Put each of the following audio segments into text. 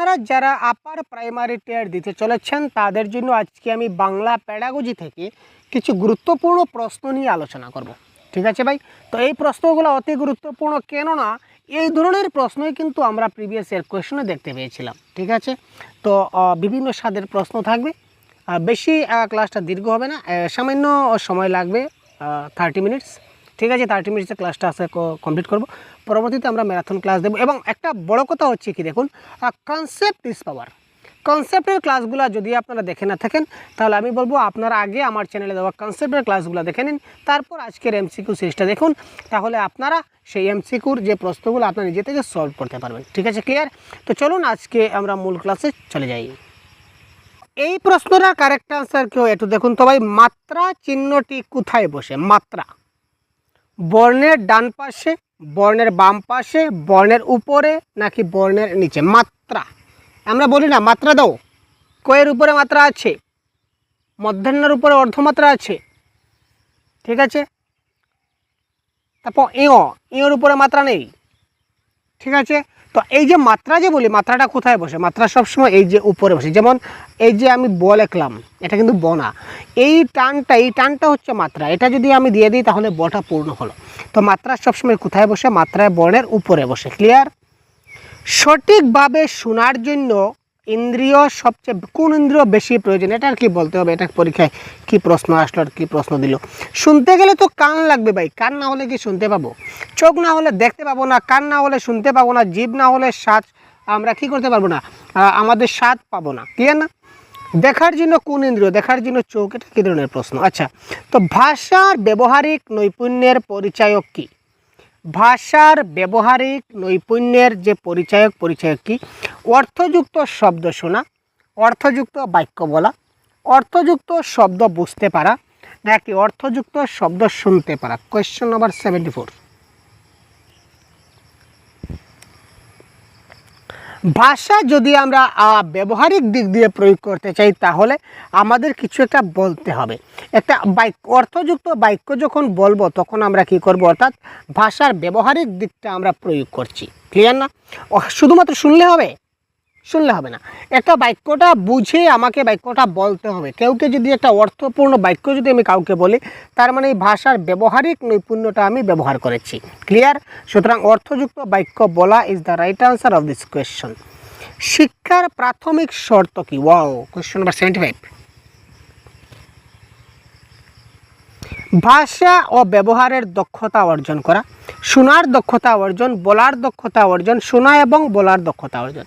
আপনারা যারা upper primary টিয়ার দিতে চলেছেন, তাদের জন্য আজকে আমি বাংলা প্যাডাগজি থেকে কিছু গুরুত্বপূর্ণ প্রশ্ন নিয়ে আলোচনা করব। ঠিক আছে ভাই? তো এই প্রশ্নগুলো অতি গুরুত্বপূর্ণ কেননা, এই ধরনের প্রশ্নই কিন্তু আমরা প্রিভিয়াস ইয়ার কোয়েশনে দেখতে পেয়েছিলাম। ঠিক আছে? তো বিভিন্ন স্বাদের প্রশ্ন থাকবে। বেশি ক্লাসটা দীর্ঘ হবে না। সামান্য সময় লাগবে থার্টি মিনিটস ঠিক আছে থার্টি মিনিটসের ক্লাসটা আসে কমপ্লিট করব। পরবর্তীতে আমরা ম্যারাথন ক্লাস দেবো এবং একটা বড় কথা হচ্ছে কি দেখুন কনসেপ্ট ইজ পাওয়ার কনসেপ্টের ক্লাসগুলো যদি আপনারা দেখে না থাকেন, তাহলে আমি বলব আপনারা আগে আমার চ্যানেলে দেওয়া কনসেপ্টের ক্লাসগুলো দেখে নিন, তারপর আজকের এমসিকিউ সিরিজটা দেখুন, তাহলে আপনারা সেই এমসিকিউর যে প্রশ্নগুলো আপনারা নিজে থেকে সলভ করতে পারবেন। ঠিক আছে ক্লিয়ার তো চলুন আজকে আমরা মূল ক্লাসে চলে যাই। এই প্রশ্নটার কারেক্ট আনসার কেউ একটু দেখুন তো ভাই, মাত্রা চিহ্নটি কোথায় বসে? মাত্রা। বর্ণের ডান পাশে, বর্ণের বাম পাশে, বর্ণের উপরে নাকি বর্ণের নিচে? মাত্রা। আমরা বলি না, মাত্রা দাও। কয়ের উপরে মাত্রা আছে, মধ্যাহ্নের উপরে অর্ধমাত্রা আছে। ঠিক আছে? তারপর ইঁয় ইঁয়োর উপরে মাত্রা নেই। ঠিক আছে? তো এই যে মাত্রা যে বলি, মাত্রাটা কোথায় বসে? মাত্রা সবসময় এই যে উপরে বসে। যেমন এই যে আমি বল একলাম, এটা কিন্তু বনা। এই টানটা এই টানটা হচ্ছে মাত্রা। এটা যদি আমি দিয়ে দিই, তাহলে বটা পূর্ণ হলো। তো মাত্রা সবসময় কোথায় বসে? মাত্রায় বনের উপরে বসে। ক্লিয়ার সঠিকভাবে শোনার জন্য ইন্দ্রিয় সবচেয়ে কোন ইন্দ্রিয় বেশি প্রয়োজন? এটা আর কি বলতে হবে? এটা পরীক্ষায় কি প্রশ্ন আসলো আর কি প্রশ্ন দিল? শুনতে গেলে তো কান লাগবে ভাই। কান না হলে কি শুনতে পাবো? চোখ না হলে দেখতে পাবো না, কান না হলে শুনতে পাবো না জীব না হলে স্বাদ আমরা কি করতে পারব না? আমাদের স্বাদ পাবো না। ক্লিয়ার না? দেখার জন্য কোন ইন্দ্রিয়? দেখার জন্য চোখ? এটা কী ধরনের প্রশ্ন? আচ্ছা তো ভাষার ব্যবহারিক নৈপুণ্যের পরিচায়ক কী? ভাষার ব্যবহারিক নৈপুণ্যের যে পরিচয়ক পরিচয়ক কি? অর্থযুক্ত শব্দ শোনা, অর্থযুক্ত বাক্য বলা, অর্থযুক্ত শব্দ বুঝতে পারা, নাকি অর্থযুক্ত শব্দ শুনতে পারা? কোয়েশ্চন নাম্বার সেভেন্টি ফোর ভাষা যদি আমরা ব্যবহারিক দিক দিয়ে প্রয়োগ করতে চাই, তাহলে আমাদের কিছু একটা বলতে হবে। একটা বাক্য অর্থযুক্ত বাক্য যখন বলব, তখন আমরা কি করব? অর্থাৎ ভাষার ব্যবহারিক দিকটা আমরা প্রয়োগ করছি। ক্লিয়ার না? শুধুমাত্র শুনলে হবে? শুনলে হবে না। একটা বাক্যটা বুঝে আমাকে বাক্যটা বলতে হবে। কেউকে যদি একটা অর্থপূর্ণ বাক্য যদি আমি কাউকে বলি, তার মানে এই ভাষার ব্যবহারিক নৈপুণ্যটা আমি ব্যবহার করেছি। ক্লিয়ার সুতরাং অর্থযুক্ত বাক্য বলা is the right answer of this question শিক্ষার প্রাথমিক শর্ত কি? Wow question number seventy five ভাষা ও ব্যবহারের দক্ষতা অর্জন করা, শোনার দক্ষতা অর্জন, বলার দক্ষতা অর্জন, শোনা এবং বলার দক্ষতা অর্জন।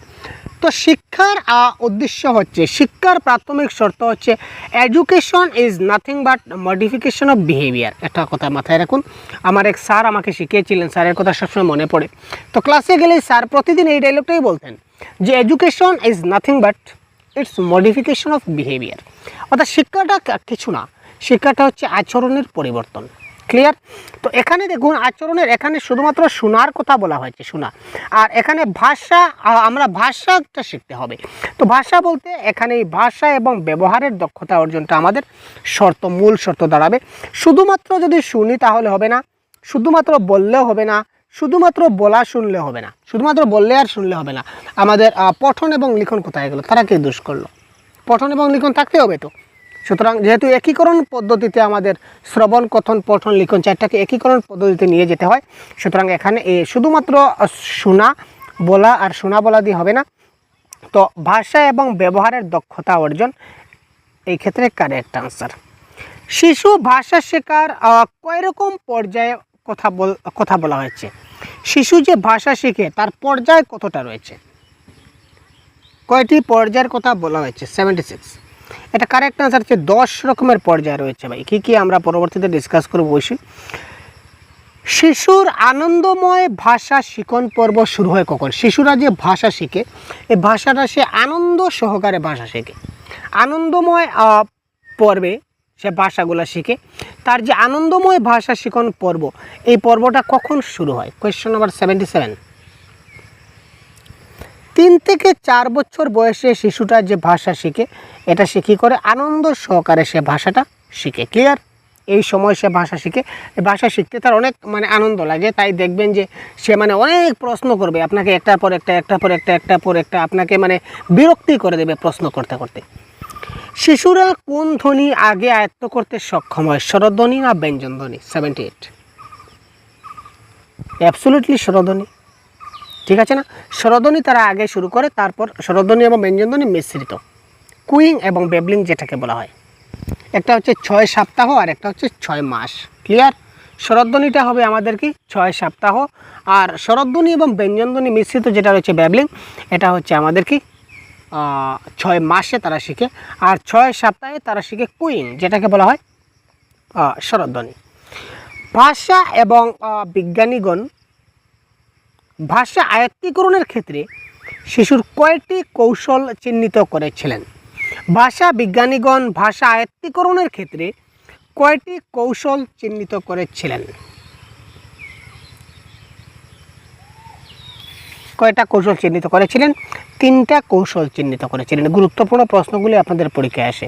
তো শিক্ষার উদ্দেশ্য হচ্ছে, শিক্ষার প্রাথমিক শর্ত হচ্ছে education is nothing but modification of behaviour একটা কথা মাথায় রাখুন। আমার এক স্যার আমাকে শিখিয়েছিলেন, স্যারের কথা সবসময় মনে পড়ে। তো ক্লাসে গেলেই স্যার প্রতিদিন এই ডায়লগটাই বলতেন, যে education is nothing but it's modification of behaviour অর্থাৎ শিক্ষাটা কিছু না, শিক্ষাটা হচ্ছে আচরণের পরিবর্তন। ক্লিয়ার তো এখানে দেখুন, আচরণের এখানে শুধুমাত্র শোনার কথা বলা হয়েছে শোনা আর এখানে ভাষা আমরা ভাষাটা শিখতে হবে। তো ভাষা বলতে এখানে এই ভাষা এবং ব্যবহারের দক্ষতা অর্জনটা আমাদের শর্ত, মূল শর্ত দাঁড়াবে। শুধুমাত্র যদি শুনি তাহলে হবে না, শুধুমাত্র বললেও হবে না, শুধুমাত্র বলা শুনলে হবে না, শুধুমাত্র বললে আর শুনলে হবে না। আমাদের পঠন এবং লিখন কোথায় গেলো? তারা কে দোষ করল? পঠন এবং লিখন থাকতে হবে তো? সুতরাং যেহেতু একীকরণ পদ্ধতিতে আমাদের শ্রবণ কথন পঠন লিখন চারটাকে একীকরণ পদ্ধতিতে নিয়ে যেতে হয় সুতরাং এখানে শুধুমাত্র শোনা বলা আর শোনা বলা দিয়ে হবে না। তো ভাষা এবং ব্যবহারের দক্ষতা অর্জন এই ক্ষেত্রে কারেক্ট আনসার শিশু ভাষা শেখার আহ, কয় রকম পর্যায়ে কথা বল কথা বলা হয়েছে? শিশু যে ভাষা শেখে তার পর্যায় কতটা রয়েছে? কয়টি পর্যায়ের কথা বলা হয়েছে? সেভেন্টি সিক্স এটা কারেক্ট আনসার হচ্ছে দশ রকমের পর্যায় রয়েছে ভাই। কী কী আমরা পরবর্তীতে ডিসকাস করব বসি? শিশুর আনন্দময় ভাষা শিখন পর্ব শুরু হয় কখন? শিশুরা যে ভাষা শিখে, এই ভাষাটা সে আনন্দ সহকারে ভাষা শেখে। আনন্দময় পর্বে সে ভাষাগুলো শিখে। তার যে আনন্দময় ভাষা শিখন পর্ব, এই পর্বটা কখন শুরু হয়? কোয়েশ্চেন নাম্বার সেভেন্টি সেভেন তিন থেকে চার বছর বয়সে শিশুটা যে ভাষা শিখে, এটা সে কী করে? আনন্দ সহকারে সে ভাষাটা শিখে। ক্লিয়ার এই সময় সে ভাষা শিখে। ভাষা শিখতে তার অনেক মানে আনন্দ লাগে। তাই দেখবেন যে সে মানে অনেক প্রশ্ন করবে। আপনাকে একটার পর একটা, একটার পর একটা, একটার পর একটা আপনাকে মানে বিরক্তি করে দেবে প্রশ্ন করতে করতে। শিশুরা কোন ধ্বনি আগে আয়ত্ত করতে সক্ষম হয়? স্বরধ্বনি না ব্যঞ্জন ধ্বনি সেভেন্টি এইট অ্যাবসোলুটলি স্বরধ্বনি। ঠিক আছে না? স্বরধ্বনি তারা আগে শুরু করে তারপর স্বরধ্বনি এবং ব্যঞ্জনধ্বনি মিশ্রিত। কুইং এবং বেবলিং যেটাকে বলা হয়। একটা হচ্ছে ছয় সপ্তাহ আর একটা হচ্ছে ছয় মাস। ক্লিয়ার শরৎধ্বনিটা হবে আমাদের কি? ছয় সপ্তাহ। আর শরৎধ্বনি এবং ব্যঞ্জনধ্বনি মিশ্রিত যেটা রয়েছে ব্যাবলিং এটা হচ্ছে আমাদের কি? ছয় মাসে তারা শিখে। আর ছয় সপ্তাহে তারা শিখে কুইং যেটাকে বলা হয় আহ, শরৎধ্বনি। ভাষা এবং বিজ্ঞানীগণ ভাষা আয়ত্তীকরণের ক্ষেত্রে শিশুর কয়েকটি কৌশল চিহ্নিত করেছিলেন? ভাষা বিজ্ঞানীগণ ভাষা আয়ত্তীকরণের ক্ষেত্রে কয়টি কৌশল চিহ্নিত করেছিলেন? কয়টা কৌশল চিহ্নিত করেছিলেন? তিনটা কৌশল চিহ্নিত করেছিলেন। গুরুত্বপূর্ণ প্রশ্নগুলি আপনাদের পরীক্ষায় আসে।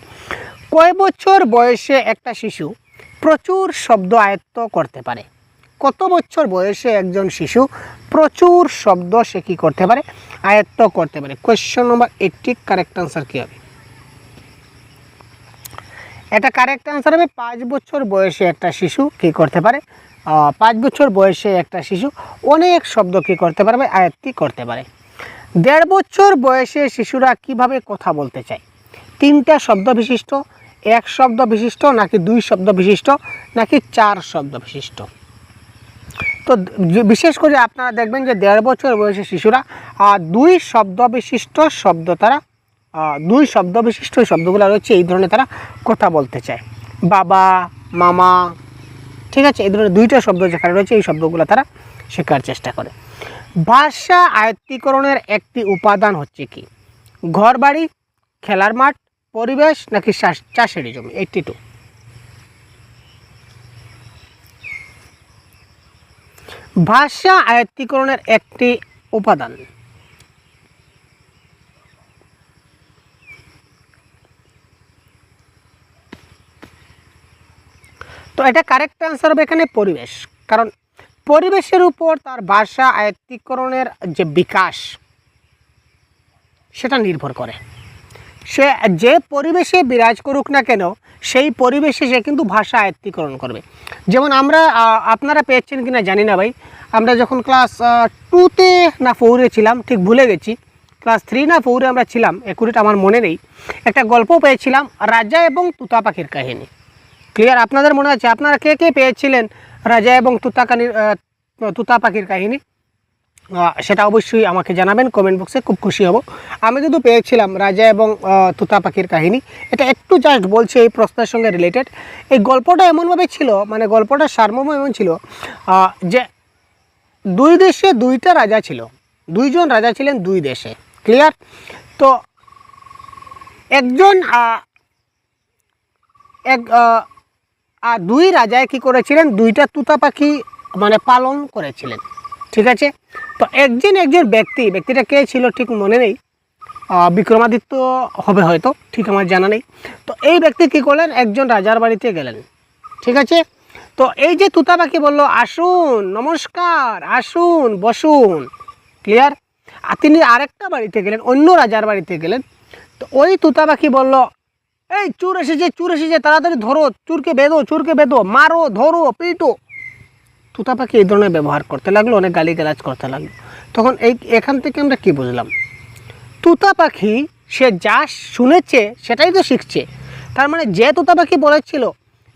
কয় বছর বয়সে একটা শিশু প্রচুর শব্দ আয়ত্ত করতে পারে? কত বছর বয়সে একজন শিশু প্রচুর শব্দ সে কী করতে পারে? আয়ত্ত করতে পারে। Question number eighty correct answer কী হবে? এটা কারেক্ট আনসার হবে, পাঁচ বছর বয়সে একটা শিশু কী করতে পারে? পাঁচ বছর বয়সে একটা শিশু অনেক শব্দ কী করতে পারবে আয়ত্তি করতে পারে। দেড় বছর বয়সে শিশুরা কীভাবে কথা বলতে চায়? তিনটা শব্দ বিশিষ্ট, এক শব্দ বিশিষ্ট, নাকি দুই শব্দ বিশিষ্ট, নাকি চার শব্দ বিশিষ্ট? তো বিশেষ করে আপনারা দেখবেন যে দেড় বছর বয়সী শিশুরা দুই শব্দ বিশিষ্ট শব্দ তারা দুই শব্দ বিশিষ্ট শব্দগুলো রয়েছে, এই ধরনের তারা কথা বলতে চায়। বাবা, মামা, ঠিক আছে, এই ধরনের দুইটা শব্দ যেখানে রয়েছে, এই শব্দগুলো তারা শেখার চেষ্টা করে। ভাষা আয়ত্তিকরণের একটি উপাদান হচ্ছে কি? ঘর বাড়ি খেলার মাঠ, পরিবেশ, নাকি চাষের জমি? এইটটি টু ভাষা আয়ত্তীকরণের একটি উপাদান। তো এটা কারেক্ট আনসার হবে এখানে পরিবেশ। কারণ পরিবেশের উপর তার ভাষা আয়ত্তীকরণের যে বিকাশ, সেটা নির্ভর করে। সে যে পরিবেশে বিরাজ করুক না কেন সেই পরিবেশে সে কিন্তু ভাষা আয়ত্তীকরণ করবে। যেমন আমরা আপনারা পেয়েছেন কি না জানি না ভাই। আমরা যখন ক্লাস টুতে না ফোরে ছিলাম, ঠিক ভুলে গেছি। ক্লাস থ্রি না ফোরে আমরা ছিলাম একুরেট আমার মনে নেই। একটা গল্প পেয়েছিলাম, রাজা এবং তুতা পাখির কাহিনী। ক্লিয়ার আপনাদের মনে আছে? আপনারা কে কে পেয়েছিলেন রাজা এবং তুতাকানির তুতা পাখির কাহিনী? সেটা অবশ্যই আমাকে জানাবেন কমেন্ট বক্সে খুব খুশি হব। আমি কিন্তু পেয়েছিলাম রাজা এবং তুতা পাখির কাহিনী। এটা একটু জাস্ট বলছি এই প্রশ্নের সঙ্গে রিলেটেড এই গল্পটা এমনভাবে ছিল মানে গল্পটার সারমর্ম এমন ছিল যে দুই দেশে দুইটা রাজা ছিল। দুইজন রাজা ছিলেন দুই দেশে। ক্লিয়ার তো একজন এক দুই রাজায় কি করেছিলেন? দুইটা তুতা পাখি মানে পালন করেছিলেন। ঠিক আছে? তো একজন একজন ব্যক্তি, ব্যক্তিটা কে ছিল ঠিক মনে নেই। বিক্রমাদিত্য হবে হয়তো, ঠিক আমার জানা নেই। তো এই ব্যক্তি কী করলেন? একজন রাজার বাড়িতে গেলেন। ঠিক আছে? তো এই যে তুতা পাখি বলল, আসুন, নমস্কার, আসুন, বসুন। ক্লিয়ার আর তিনি আরেকটা বাড়িতে গেলেন, অন্য রাজার বাড়িতে গেলেন। তো ওই তুতা পাখি বলল, এই চুর এসেছে চুর এসেছে, তাড়াতাড়ি ধরো, চুরকে বেঁধো চুরকে বেঁধো, মারো, ধরো, পিটো। তুতা পাখি এই ধরনের ব্যবহার করতে লাগল, অনেক গালিগালাজ করতে লাগল। তখন এই, এখান থেকে আমরা কি বুঝলাম? তুতা পাখি সে যা শুনেছে সেটাই তো শিখছে। তার মানে যে তুতা পাখি বলেছিল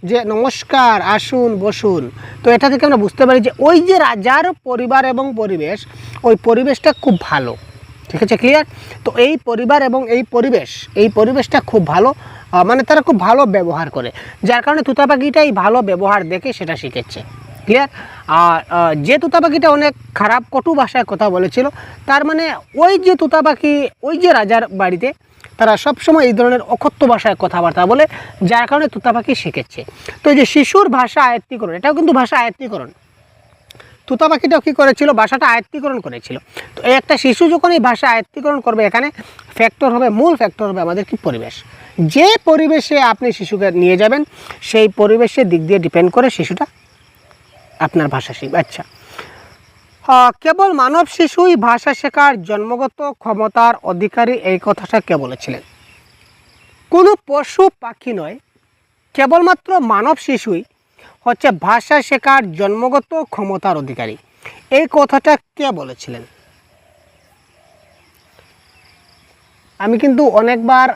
যে, নমস্কার, আসুন, বসুন। তো এটা থেকে আমরা বুঝতে পারি যে, ওই যে রাজার পরিবার এবং পরিবেশ, ওই পরিবেশটা খুব ভালো। ঠিক আছে ক্লিয়ার তো এই পরিবার এবং এই পরিবেশ, এই পরিবেশটা খুব ভালো মানে তারা খুব ভালো ব্যবহার করে। যার কারণে তুতা পাখিটা এই ভালো ব্যবহার দেখে সেটা শিখেছে। ক্লিয়ার আর যে তুতা পাখিটা অনেক খারাপ, কটু ভাষায় কথা বলেছিল, তার মানে ওই যে তুতা পাখি ওই যে রাজার বাড়িতে তারা সবসময় এই ধরনের অকথ্য ভাষায় কথাবার্তা বলে, যার কারণে তুতা পাখি শিখেছে। তো এই যে শিশুর ভাষা আয়ত্তীকরণ, এটাও কিন্তু ভাষা আয়ত্তীকরণ। তুতা পাখিটাও কী করেছিল? ভাষাটা আয়ত্তীকরণ করেছিল। তো একটা শিশু যখন এই ভাষা আয়ত্তীকরণ করবে এখানে ফ্যাক্টর হবে, মূল ফ্যাক্টর হবে আমাদের কি পরিবেশ। যে পরিবেশে আপনি শিশুকে নিয়ে যাবেন, সেই পরিবেশের দিক দিয়ে ডিপেন্ড করে শিশুটা আপনার ভাষা শিখবে আচ্ছা। কেবল মানব শিশুই ভাষা শেখার জন্মগত ক্ষমতার অধিকারী এই কথাটা কে বলেছিলেন? কোনো পশু পাখি নয়, কেবলমাত্র মানব শিশুই হচ্ছে ভাষা শেখার জন্মগত ক্ষমতার অধিকারী। এই কথাটা কে বলেছিলেন? আমি কিন্তু অনেকবার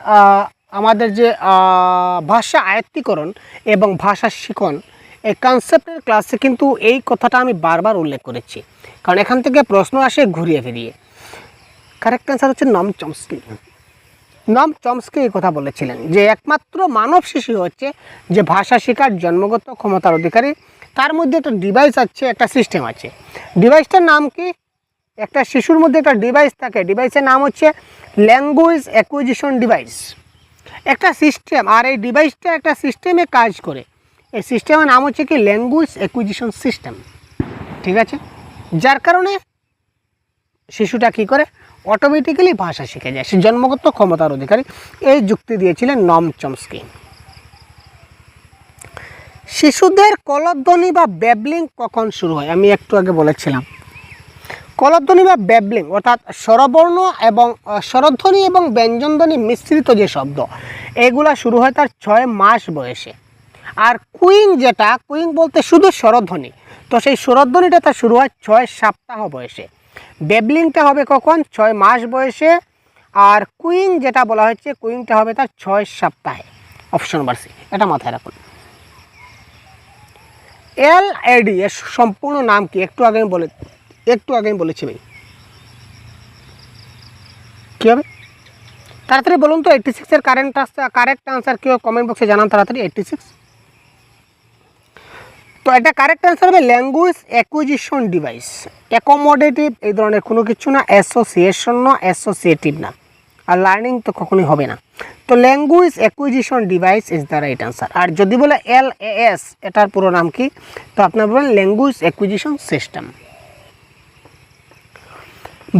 আমাদের যে ভাষা আয়ত্তীকরণ এবং ভাষা শিখন এই কনসেপ্টের ক্লাসে কিন্তু এই কথাটা আমি বারবার উল্লেখ করেছি। কারণ এখান থেকে প্রশ্ন আসে ঘুরিয়ে ফিরিয়ে। কারেক্ট অ্যান্সার হচ্ছে নম চমস্কি নম চমস্কি এই কথা বলেছিলেন যে, একমাত্র মানব শিশু হচ্ছে যে ভাষা শেখার জন্মগত ক্ষমতার অধিকারী। তার মধ্যে একটা ডিভাইস আছে, একটা সিস্টেম আছে। ডিভাইসটার নাম কি? একটা শিশুর মধ্যে একটা ডিভাইস থাকে। ডিভাইসের নাম হচ্ছে ল্যাঙ্গুয়েজ অ্যাকুইজিশন ডিভাইস একটা সিস্টেম আর এই ডিভাইসটা একটা সিস্টেমে কাজ করে। এই সিস্টেমের নাম হচ্ছে কি ল্যাঙ্গুয়েজ অ্যাকুইজিশন সিস্টেম। ঠিক আছে? যার কারণে শিশুটা কি করে? অটোমেটিক্যালি ভাষা শিখে যায়। সে জন্মগত ক্ষমতার অধিকারী। এই যুক্তি দিয়েছিলেন নম চমস্কি। শিশুদের কলধ্বনি বা ব্যাবলিং কখন শুরু হয়? আমি একটু আগে বলেছিলাম। কলধ্বনি বা ব্যাবলিং অর্থাৎ স্বরবর্ণ এবং স্বরধ্বনি এবং ব্যঞ্জনধ্বনি মিশ্রিত যে শব্দ, এগুলা শুরু হয় তার ছয় মাস বয়সে। আর কুইং যেটা, কুইং বলতে শুধু স্বরধ্বনি। তো সেই স্বরধ্বনিটা তার শুরু হয় ছয় সপ্তাহ বয়সে। বেবলিংটা হবে কখন? ছয় মাস বয়সে। আর কুইং যেটা বলা হচ্ছে কুইংটা হবে তার ছয় সপ্তাহে। অপশন নাম্বার সি, এটা মাথায় রাখুন। এল এডি এর সম্পূর্ণ নাম কি? একটু আগে আমি বলে একটু আগে আমি বলেছি ভাই। কী হবে? তাড়াতাড়ি বলুন তো এইটটি সিক্সের কারেন্ট আসছে কারেক্ট আনসার কেউ কমেন্ট বক্সে জানান তাড়াতাড়ি এইটটি সিক্স তো এটা কারেক্ট অ্যান্সার হবে ল্যাঙ্গুয়েজ অ্যাকুইজিশন ডিভাইস অ্যাকোমোডেটিভ এই ধরনের কোনো কিছু না অ্যাসোসিয়েশন না অ্যাসোসিয়েটিভ না। আর লার্নিং তো কখনোই হবে না। তো language acquisition device is the right answer আর যদি বলে এল এস এটার পুরো নাম কি? তো আপনার বলেন ল্যাঙ্গুয়েজ অ্যাকুইজিশন সিস্টেম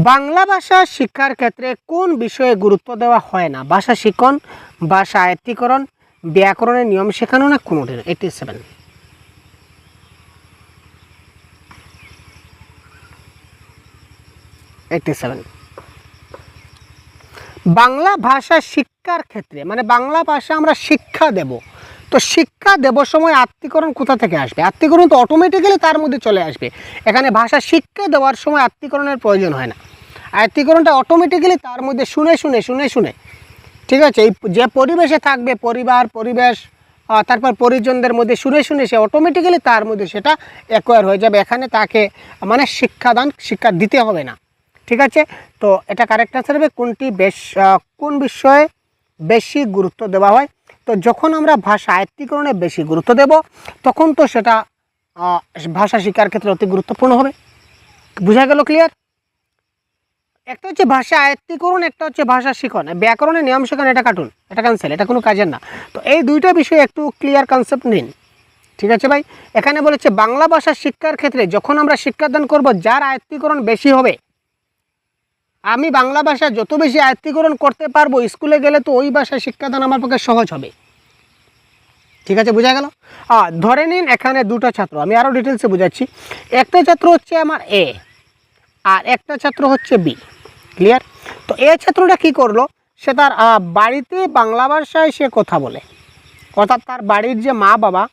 বাংলা ভাষা শিক্ষার ক্ষেত্রে কোন বিষয়ে গুরুত্ব দেওয়া হয় না? ভাষা শিখন, ভাষা আয়ত্তীকরণ, ব্যাকরণের নিয়ম শেখানো না কোনোটি এইটি সেভেন সেভেন বাংলা ভাষা শিক্ষার ক্ষেত্রে মানে বাংলা ভাষা আমরা শিক্ষা দেব। তো শিক্ষা দেব সময় আত্মীকরণ কোথা থেকে আসবে? আত্মীকরণ তো অটোমেটিক্যালি তার মধ্যে চলে আসবে। এখানে ভাষা শিক্ষা দেওয়ার সময় আত্মীকরণের প্রয়োজন হয় না। আত্মীকরণটা অটোমেটিক্যালি তার মধ্যে শুনে শুনে শুনে শুনে। ঠিক আছে? এই যে পরিবেশে থাকবে, পরিবার, পরিবেশ তারপর পরিজনদের মধ্যে শুনে শুনে সে অটোমেটিক্যালি তার মধ্যে সেটা অ্যাকোয়ার হয়ে যাবে। এখানে তাকে মানে শিক্ষাদান, শিক্ষা দিতে হবে না। ঠিক আছে? তো এটা কারেক্ট আনসার হবে। কোনটি বেশ কোন বিষয়ে বেশি গুরুত্ব দেওয়া হয়? তো যখন আমরা ভাষা আয়ত্তিকরণে বেশি গুরুত্ব দেব, তখন তো সেটা ভাষা শিক্ষার ক্ষেত্রে অতি গুরুত্বপূর্ণ হবে। বোঝা গেল ক্লিয়ার একটা হচ্ছে ভাষা আয়ত্তিকরণ, একটা হচ্ছে ভাষা শিখন। ব্যাকরণের নিয়ম শেখান, এটা কাটুন এটা ক্যান্সেল এটা কোনো কাজের না। তো এই দুইটা বিষয়ে একটু ক্লিয়ার কনসেপ্ট নিন। ঠিক আছে ভাই? এখানে বলেছে বাংলা ভাষা শিক্ষার ক্ষেত্রে যখন আমরা শিক্ষাদান করব, যার আয়ত্তিকরণ বেশি হবে আমি বাংলা ভাষা যত বেশি আয়ত্তীকরণ করতে পারব, স্কুলে গেলে তো ওই ভাষায় শিক্ষাদান আমার পক্ষে সহজ হবে। ঠিক আছে, বোঝা গেল? ধরে নিন এখানে দুটো ছাত্র, আমি আরও ডিটেলসে বোঝাচ্ছি। একটা ছাত্র হচ্ছে আমার এ আর একটা ছাত্র হচ্ছে বি ক্লিয়ার তো এ ছাত্রটা কি করল? সে তার বাড়িতে বাংলা ভাষায় সে কথা বলে। অর্থাৎ তার বাড়ির যে মা বাবা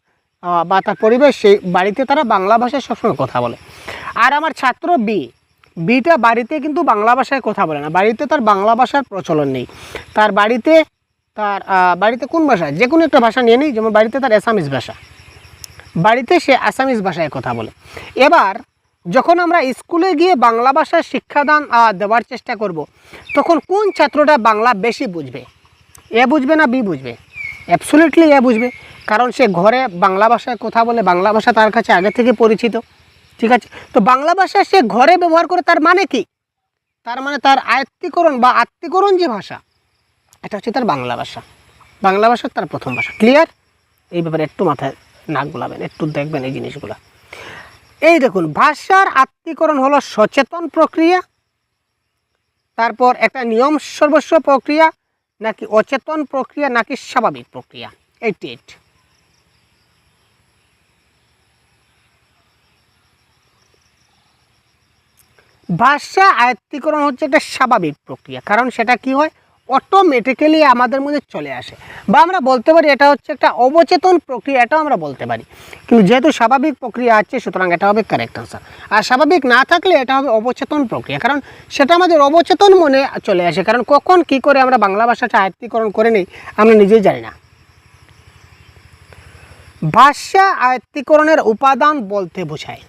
বা তার পরিবেশ, সেই বাড়িতে তারা বাংলা ভাষায় সবসময় কথা বলে। আর আমার ছাত্র বি বিটা বাড়িতে কিন্তু বাংলা ভাষায় কথা বলে না। বাড়িতে তার বাংলা ভাষার প্রচলন নেই। তার বাড়িতে তার বাড়িতে কোন ভাষা যে কোনো একটা ভাষা নিয়ে নিই, যেমন বাড়িতে তার অ্যাসামিস ভাষা। বাড়িতে সে আসামিস ভাষায় কথা বলে। এবার যখন আমরা স্কুলে গিয়ে বাংলা ভাষায় শিক্ষাদান দেওয়ার চেষ্টা করব। তখন কোন ছাত্রটা বাংলা বেশি বুঝবে? এ বুঝবে না বি বুঝবে? অ্যাবসোলিউটলি এ বুঝবে। কারণ সে ঘরে বাংলা ভাষায় কথা বলে, বাংলা ভাষা তার কাছে আগে থেকে পরিচিত। ঠিক আছে? তো বাংলা ভাষা সে ঘরে ব্যবহার করে তার মানে কি? তার মানে তার আয়ত্তীকরণ বা আত্মীকরণ যে ভাষা, এটা হচ্ছে তার বাংলা ভাষা। বাংলা ভাষা তার প্রথম ভাষা। ক্লিয়ার এই ব্যাপারে একটু মাথায় নাক গোলাবেন একটু দেখবেন এই জিনিসগুলো। এই দেখুন, ভাষার আত্মীকরণ হলো সচেতন প্রক্রিয়া, তারপর একটা নিয়ম সর্বস্ব প্রক্রিয়া, নাকি অচেতন প্রক্রিয়া, নাকি স্বাভাবিক প্রক্রিয়া। এইটি এইট ভাষা আয়ত্তিকরণ হচ্ছে একটা স্বাভাবিক প্রক্রিয়া, কারণ সেটা কি হয়? অটোমেটিক্যালি আমাদের মধ্যে চলে আসে। বা আমরা বলতে পারি এটা হচ্ছে একটা অবচেতন প্রক্রিয়া, এটাও আমরা বলতে পারি। কিন্তু যেহেতু স্বাভাবিক প্রক্রিয়া আছে, সুতরাং এটা হবে কারেক্ট আনসার আর স্বাভাবিক না থাকলে এটা হবে অবচেতন প্রক্রিয়া, কারণ সেটা আমাদের অবচেতন মনে চলে আসে। কারণ কখন কি করে আমরা বাংলা ভাষাটা আয়ত্তিকরণ করে নিই, আমরা নিজেই জানি না। ভাষা আয়ত্তিকরণের উপাদান বলতে বোঝায়।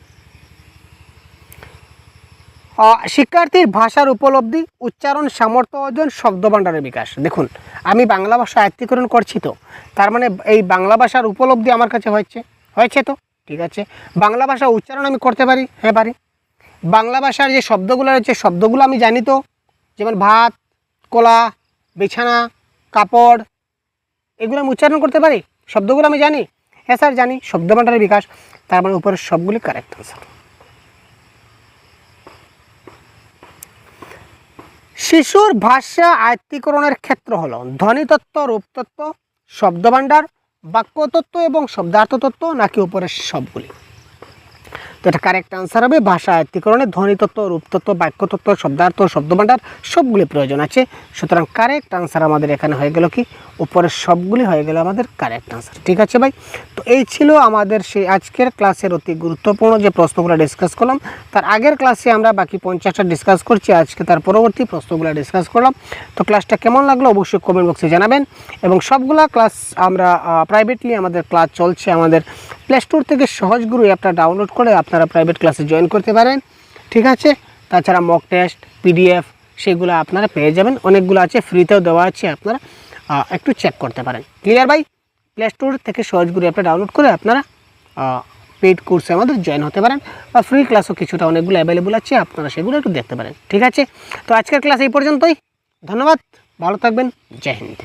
শিক্ষার্থীর ভাষার উপলব্ধি, উচ্চারণ, সামর্থ্য অর্জন শব্দভাণ্ডারের বিকাশ। দেখুন, আমি বাংলা ভাষা আয়ত্তীকরণ করছি তো, তার মানে এই বাংলা ভাষার উপলব্ধি আমার কাছে হয়েছে। হয়েছে তো? ঠিক আছে? বাংলা ভাষা উচ্চারণ আমি করতে পারি? হ্যাঁ পারি। বাংলা ভাষার যে শব্দগুলো রয়েছে, শব্দগুলো আমি জানি তো, যেমন ভাত, কলা, বিছানা, কাপড়, এগুলো আমি উচ্চারণ করতে পারি? শব্দগুলো আমি জানি? হ্যাঁ স্যার, জানি। শব্দভাণ্ডারের বিকাশ, তার মানে উপরের সবগুলি কারেক্ট আনসার শিশুর ভাষা আয়ত্তীকরণের ক্ষেত্র হল ধ্বনিতত্ত্ব রূপতত্ত্ব শব্দভাণ্ডার বাক্যতত্ত্ব এবং শব্দার্থতত্ত্ব নাকি উপরের সবগুলি? তো এটা কারেক্ট আনসার হবে। ভাষা আয়ত্তীকরণে ধ্বনিতত্ত্ব রূপতত্ত্ব বাক্যতত্ত্ব শব্দার্থ, শব্দভাণ্ডার সবগুলি প্রয়োজন আছে। সুতরাং কারেক্ট আনসার আমাদের এখানে হয়ে গেল কি? উপরের সবগুলি হয়ে গেল আমাদের কারেক্ট আনসার ঠিক আছে ভাই? তো এই ছিল আমাদের সেই আজকের ক্লাসের অতি গুরুত্বপূর্ণ যে প্রশ্নগুলো ডিসকাস করলাম। তার আগের ক্লাসে আমরা বাকি পঞ্চাশটা ডিসকাস করছি। আজকে তার পরবর্তী প্রশ্নগুলো ডিসকাস করলাম। তো ক্লাসটা কেমন লাগল অবশ্যই কমেন্ট বক্সে জানাবেন। এবং সবগুলা ক্লাস আমরা প্রাইভেটলি আমাদের ক্লাস চলছে। আমাদের প্লে স্টোর থেকে সহজ গুরু অ্যাপটা ডাউনলোড করে আপনারা প্রাইভেট ক্লাসে জয়েন করতে পারেন। ঠিক আছে? তাছাড়া মক টেস্ট পিডিএফ সেগুলো আপনারা পেয়ে যাবেন। অনেকগুলো আছে ফ্রিতেও দেওয়া আছে, আপনারা একটু চেক করতে পারেন। ক্লিয়ার ভাই? প্লে স্টোর থেকে সহজ গুরু অ্যাপটা ডাউনলোড করে আপনারা পেইড কোর্সে আমাদের জয়েন হতে পারেন। বা ফ্রি ক্লাসও কিছুটা অনেকগুলো অ্যাভেলেবল আছে, আপনারা সেগুলো একটু দেখতে পারেন। ঠিক আছে? তো আজকের ক্লাস এই পর্যন্তই। ধন্যবাদ। ভালো থাকবেন। জয় হিন্দ।